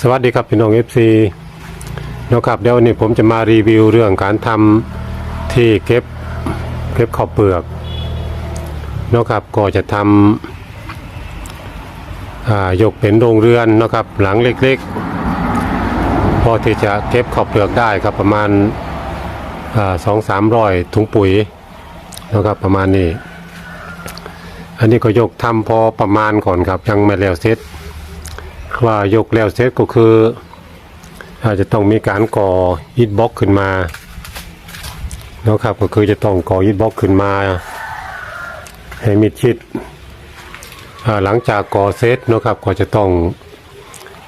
สวัสดีครับพี่น้อง FC นะครับเดี๋ยววันนี้ผมจะมารีวิวเรื่องการทำที่เก็บเก็บข้าวเปลือกนะครับก็จะทำอ่ายกเป็นโรงเรือนนะครับหลังเล็กๆ พอที่จะเก็บข้าวเปลือกได้ครับประมาณสองสามร้อยถุงปุ๋ยนะครับประมาณนี้ อันนี้ก็ยกทำพอประมาณก่อนครับยังไม่แล้วเสร็จ ว่ายกแล้วเสร็จก็คือ อาจจะต้องมีการก่ออิฐบล็อกขึ้นมานะครับก็คือจะต้องก่ออิฐบล็อกขึ้นมาให้มิดชิดหลังจากก่อเสร็จนะครับก็จะต้อง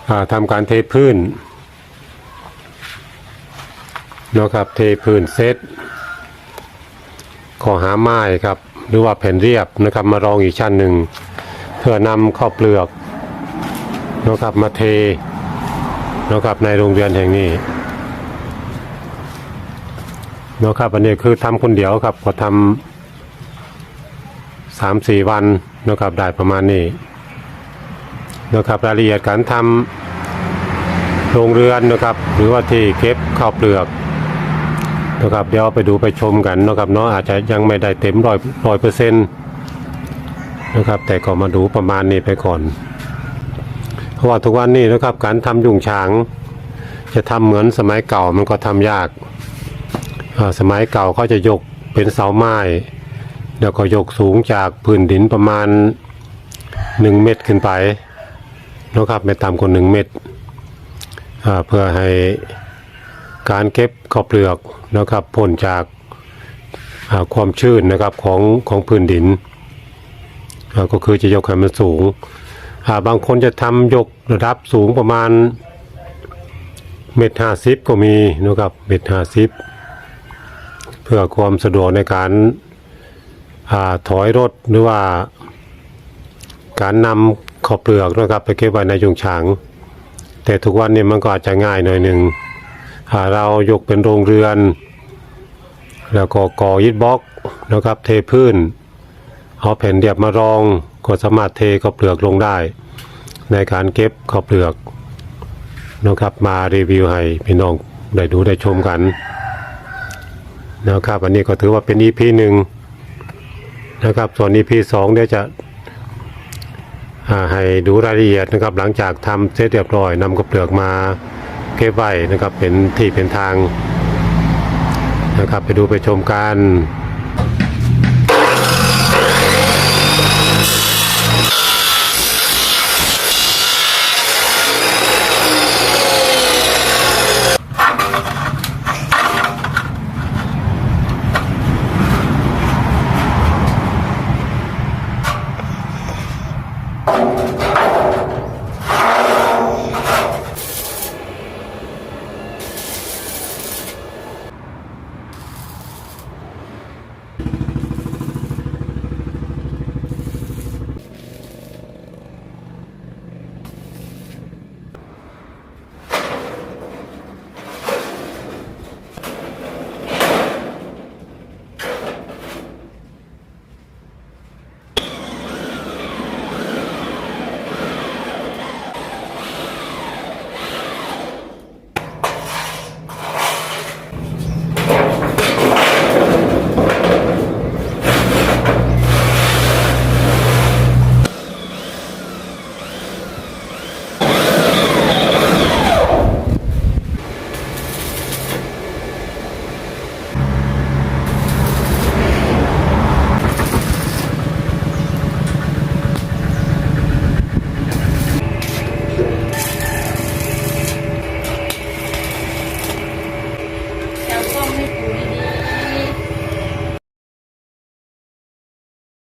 อาทำการเทพื้นนะครับเทพื้นเสร็จขอหาไม้ครับ หรือว่าแผ่นเรียบนะครับมารองอีกชั้นหนึ่ง เพื่อนำข้าวเปลือก นะครับมาเทนะครับในโรงเรียนแห่งนี้นะครับอันนี้คือทำคนเดียวครับก็ทำสามสี่วันนะครับได้ประมาณนี้นะครับรายละเอียดการทำโรงเรือนนะครับ หรือว่าที่เก็บข้าวเปลือกนะครับเดี๋ยวไปดูไปชมกันนะครับเนาะอาจจะยังไม่ได้เต็มร้อยร้อยเปอร์เซ็นต์นะครับแต่ก็มาดูประมาณนี้ไปก่อน เพราะว่าทุกวันนี้นะครับการทำยุงฉาง จะทำเหมือนสมัยเก่ามันก็ทำยากสมัยเก่าเขาจะยกเป็นเสาไม้แล้วก็ยกสูงจากพื้นดินประมาณหนึ่งเมตรขึ้นไปนะครับไม่ต่ำกว่าหนึ่งเมตรเพื่อให้การเก็บข้าวเปลือกนะครับพ้นจากความชื้นนะครับของของพื้นดิน ก็คือจะยกให้มันสูง บางคนจะทำยกระดับสูงประมาณเมตรห้าสิบก็มีนะครับเมตรห้าสิบเพื่อความสะดวกในการอาถอยรถหรือว่าการนำข้าวเปลือกนะครับไปเก็บไว้ในยุงฉาง แต่ทุกวันนี้มันก็อาจจะง่ายหน่อยหนึ่งอ่าเรายกเป็นโรงเรือน แล้วก็ก่อยิดบล็อกนะครับเทพื้นเอาแผ่นเดียบมารอง ก็สามารถเทข้าวเปลือกลงได้ ในการเก็บข้าวเปลือกนะครับมารีวิวให้พี่น้องได้ดูได้ชมกันนะครับอันนี้ก็ถือว่าเป็น EP หนึ่งนะครับส่วน EP สองเดี๋ยวจะให้ดูรายละเอียดนะครับหลังจากทำเสร็จเรียบร้อยนำข้าเปลือกมาเก็บไว้นะครับเป็นที่เป็นทางนะครับไปดูไปชมกัน